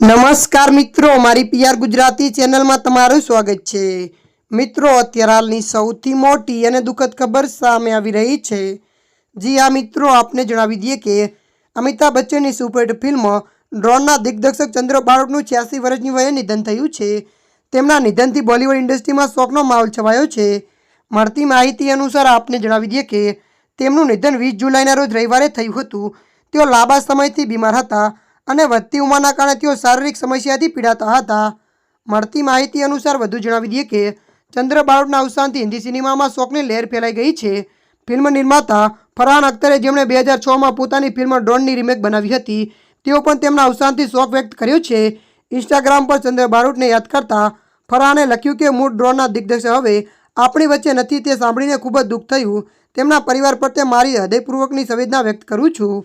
નમસ્કાર મિત્રો મારી પીઆર ગુજરાતી ચેનલમાં તમારું સ્વાગત છે. મિત્રો, અત્યારે હાલની સૌથી મોટી અને દુઃખદ ખબર સામે આવી રહી છે. જી આ મિત્રો, આપને જણાવી દઈએ કે અમિતાભ બચ્ચનની સુપરહિટ ફિલ્મ ડ્રોનના દિગ્દર્શક ચંદ્ર બાળકનું છ્યાસી વર્ષની વયે નિધન થયું છે. તેમના નિધનથી બોલિવૂડ ઇન્ડસ્ટ્રીમાં શોકનો માહોલ છવાયો છે. મળતી માહિતી અનુસાર આપને જણાવી દઈએ કે તેમનું નિધન વીસ જુલાઈના રોજ રવિવારે થયું હતું. તેઓ લાંબા સમયથી બીમાર હતા. અને વધતી ઉંમરના કારણે તેઓ શારીરિક સમસ્યાથી પીડાતા હતા. મળતી માહિતી અનુસાર વધુ જણાવી દઈએ કે, ચંદ્ર બાળકના અવસાનથી હિન્દી સિનેમામાં શોકની લહેર ફેલાઈ ગઈ છે. ફિલ્મ નિર્માતા ફરહાન અખ્તરે જેમણે બે હજાર છમાં પોતાની ફિલ્મ ડોનની રીમેક બનાવી હતી, તેઓ પણ તેમના અવસાનથી શોક વ્યક્ત કર્યો છે. ઇન્સ્ટાગ્રામ પર ચંદ્ર બારોટને યાદ કરતા ફરહાને લખ્યું કે મૂળ ડ્રોનના દિગ્દર્શક હવે આપણી વચ્ચે નથી. તે સાંભળીને ખૂબ જ દુઃખ થયું. તેમના પરિવાર પ્રત્યે મારી હૃદયપૂર્વકની સંવેદના વ્યક્ત કરું છું.